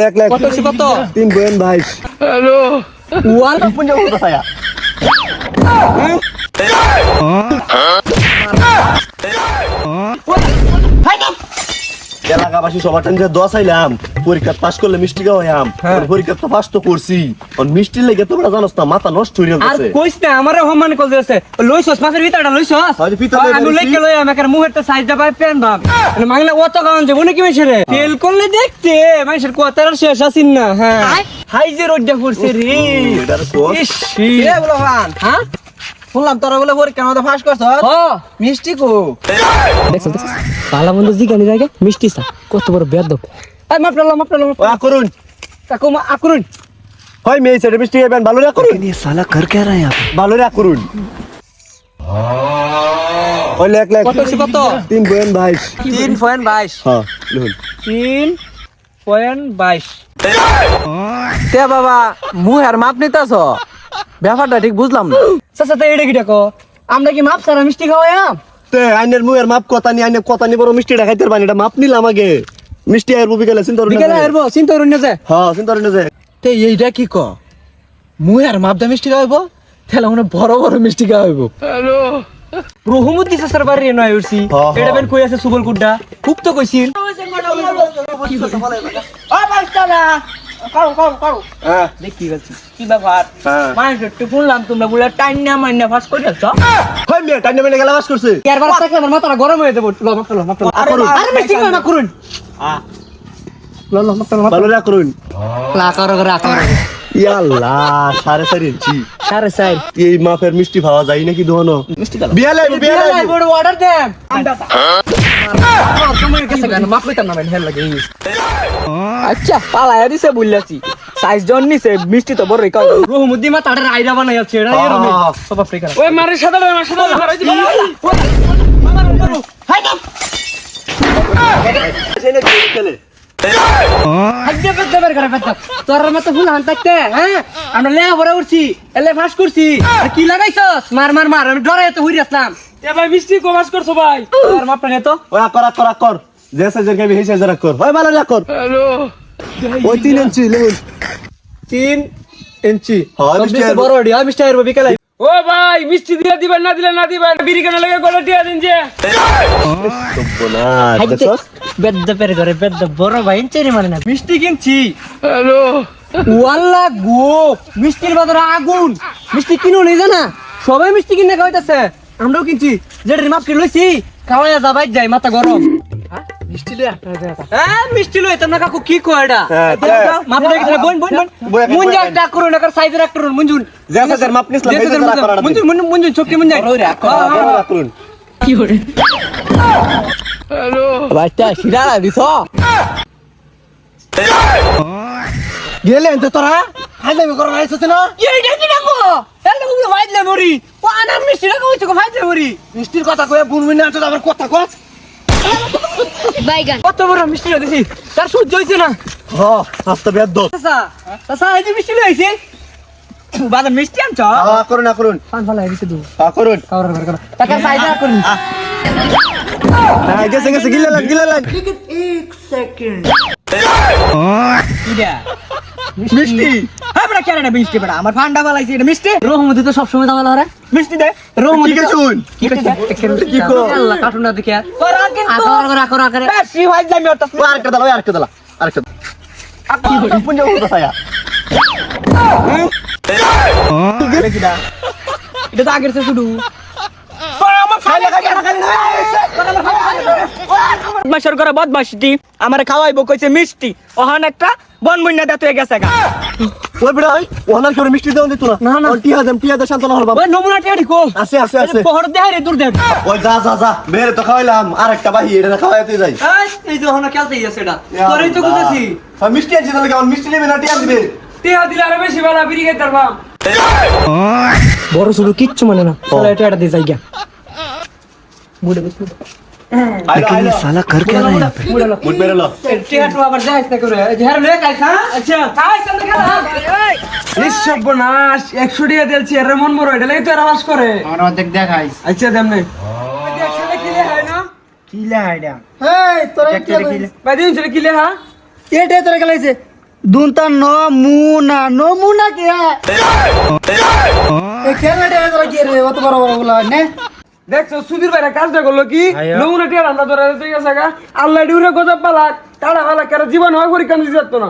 লেখ লেখ। কত কত? তিন বয়েন ভাই। ওয়ান পুঞ্জ বলতে ছায়া এলাকাবাসী সবার টাইমে দশ আইলাম। পরীক্ষা পাস করলে মিষ্টি খাওয়াইলাম পরীক্ষা তো পাস তো করছি। আর মিষ্টি লেগে তোমরা জানোস না মাথা নষ্ট হয়ে আর গেছে কইস না আমারে হমান কল দিছে লইছস মাছের ভিতরটা লইছস? লই আমি। লইকে লই মুহের তো সাইজটা পাই পেন ভাব মানে মাংলা অত যাব নাকি মেশরে করলে দেখতে। মানুষের কথার শেষ আসিন না হ্যাঁ। হাই যে রোডটা পড়ছে রে। ইস, এ বলো হ্যাঁ? শুনলাম তোরা বলে পরীক্ষার মধ্যে ফাঁস করছ? মিষ্টি কো। দেখছ দেখছ পালা বন্ধু জিগানি জায়গা মিষ্টি সা কত বড় বেদব এই মাপ লালো মাপ লালো ও করুন কাকু মা আকুরুন হয় মেয়ে সেটা মিষ্টি খাবেন ভালো রে করুন ये साला कर क्या रहा है यहाँ पे ভালো রে করুন ওই লেখ লেখ কত হচ্ছে কত তিন বয়েন ভাই তিন পয়েন্ট বাইশ হ্যাঁ লিখুন তিন পয়েন্ট বাইশ তে বাবা মুই আর মাপ নিতাছ ব্যাপারটা ঠিক বুঝলাম না চাচা তো এটা কি ডাকো আমরা কি মাপ সারা মিষ্টি খাওয়াইয়াম তে আইনের মুয়ের মাপ কথা নি আইনে কথা নি বড় মিষ্টি খাইতে পারবানি এটা মাপ নিলাম আগে মিষ্টি আর বুবি গেলে চিন্তা বিকেলে আসব চিন্তা করুন না যে হ্যাঁ চিন্তা করেন যে তে এইটা কি ক? মুই আর মাপদা মিষ্টি খাওয়াইব? তাহলে মনে বড় বড় মিষ্টি খাওয়াইব। রহুমুদ্দি চাচার বাড়ি নয় উঠছি হ্যাঁ, এটা হ্যাঁ। বেন কই আছে সুবল কুড্ডা খুব তো কইছিল। হ্যাঁ। দেখি গেছি কি ব্যাপার? মানুষ একটু শুনলাম তোমরা বলে টাইনা মাইনা ফাঁস করে যাচ্ছ হয় মেয়ে টাইনে মেনে গেলা বাস করছে। এরবার থাকলে আমার মাথাটা গরম হয়ে যাব। লো মাপটা লো মাপটা লো আরে করুন বাবা, আরে মিষ্টি না করুন। ভালো রে করুন লা করো ইয়াল্লাহ সাড়ে ইঞ্চি সাড়ে এই মাপের মিষ্টি পাওয়া যায় নাকি দোনো মিষ্টি গালো বিয়া লাইব বিয়া লাইব বড় অর্ডার আচ্ছা পালায়া দিছে বুঝলাছি সাইজ জন নিছে মিষ্টি তো বড়ই কাও রহমুদ্দি মা তাড়া রাইরা বানাই আছে এটা এরকম হ্যাঁ। সব আফ্রিকা ওই মারে সাদা মারে সাদা মারে দিবা হাই কাম বের তোর মতো ফুল হান থাকতে হ্যাঁ? আমরা লে বড় উঠছি এলে ফাঁস করছি। কি লাগাইছস? মার মার মার আমি ডরে তো হইরে আসলাম। এ ভাই মিষ্টি কমাস করছ ভাই? তোর মাপটা নে তো? ওই কর কর কর যে সাইজের খাবি সেই সাইজের কর হয় ভালো কর। ওই তিন ইঞ্চি লিখুন তিন ইঞ্চি। হয়, মিষ্টি। বড় ডি মিষ্টি আইবো বিকেলে। ও ভাই মিষ্টি দিয়ে দিবেন না দিলে না দিবেন? বিড়ি কেন লাগে গলা টিয়া দিন যে। বেদ্দ পের করে বেদ্দ বড় ভাই ইঞ্চি মানে না। মিষ্টি কিনছি। হ্যালো। ওয়াল্লা গো মিষ্টির বাজারে আগুন। মিষ্টি কিনো নেই জানা? সবাই মিষ্টি কিনে খাওয়াইতেছে। আমরাও কিনছি। যেটা মাপ কিনে লইছি। খাওয়াইয়া যা বাইর যাই মাথা গরম। মিষ্টি লই হ্যাঁ মিষ্টি লই তোমরা কাকু কি কো এটা? হ্যাঁ, দাও, দাও, মাপ লই গেছে বোন বোন বোন। বই মুন বই যা এক- করুন একটা সাইজের একটা করুন মুঞ্জুন। যে সাইজের মাপ নিছিলাম যে সেই সাইজের সাইজের করাটা মুঞ্জুন মুঞ্জুন মুঞ্জুন। চোখকে মুঞ্জুন করুন বাচ্চা সিরারা দিছ? গেলে তো তোরা হাইদামি করে রাইছছ না? এইটা কি ডাকো এলা গুলো ফাইদলে মরি ও আনার মিষ্টি ডাকো হইছে ফাইদলে মরি মিষ্টির কথা কয়ে বুনবি না তো আবার কথা কস। বাইগান। কত বড় মিষ্টি দিছি তার সহ্য হইছে না। হ আস্তে বেদ দো চাচা চাচা এই যে মিষ্টি লইছে বাজার মিষ্টি আনছ? হ্যাঁ করুন না করুন। পান ভালো হইছে দু। হ্যাঁ করুন। কাউর বের করো টাকা সাইডা করুন। হ্যাঁ গেছে গেছে গিলে লাগ গিলে লাগ। কিডা মিষ্টি। হ্যাঁ বড় কেন মিষ্টি বড় আমার ফান্ডা বালাইছে এটা মিষ্টি। রহমতি তো সব সময় দাওয়ালা রে মিষ্টি দে। রহমতি কি গেছুন কি কি কো? আল্লাহ কাটুন না দেখে করা কিন্তু। করা করা করা বেশি হয় যামি ওটা ও আরেকটা দাও আরেকটা দাও আরেকটা কি হইছে পুঞ্জ বলতে ছায়া এটা তো আগের চেয়ে শুধু। বদমাশের করে বদমাশটি আমার খাওয়াইবো কইছে মিষ্টি ওহান একটা বন বন্যা দেত হয়ে গেছে গা ওই বেড়া ওই কেউ মিষ্টি দেও দিত না না, টিয়া দেম টিয়া দে শান্ত না হল বাবা ওই নমুনা আছে আছে আছে পহর দেয় রে দূর দেয় ওই যা যা যা বেরে তো খাওয়াইলাম আরেকটা বাহি এটা খাওয়াইতে যাই এই যে খেলতেই আছে এটা তোরই তো আর মিষ্টি আছে তাহলে কেমন মিষ্টি নেবে না টিয়া দিবে টিয়া দিলে আরও বেশি বেলা বিড়ি খেতে পারবাম বড় শুধু কিচ্ছু মানে না চলো এটা এটা দিয়ে যাই গা বুড়ে বুঝলি আইলো लेकिन আইলো ये साला कर क्या रहा है यहाँ पे বুড়ে লো মুড বেরলো টিয়া তো আবার যাইস না করে ঝাড় লে কাইছা আচ্ছা কাই সামনে খেলা এই সর্বনাশ একশো টিয়া দিলছি এর মন মরো এটা লাগে তো এরা বাস করে আমার অর্ধেক দেখাইস আচ্ছা দেম নাই একসাথে কিলে হয় না কিলা আইডা এই তোরা ভাই দিন ছেলে কিলে হ্যাঁ এটা তোরা খেলাইছে দুনতা ন মুনা নমুনা কে এ খেলাটা তোরা কি রে অত বড় বড় গুলা নে দেখছ সুধীর ভাইরা কাজটা করল কি? নমুনা টিয়া রান্না ধরে আল্লাহ ডিউরে গজব পালাক। তারা হালাক কারও জীবন হয় পরীক্ষা দিতে না।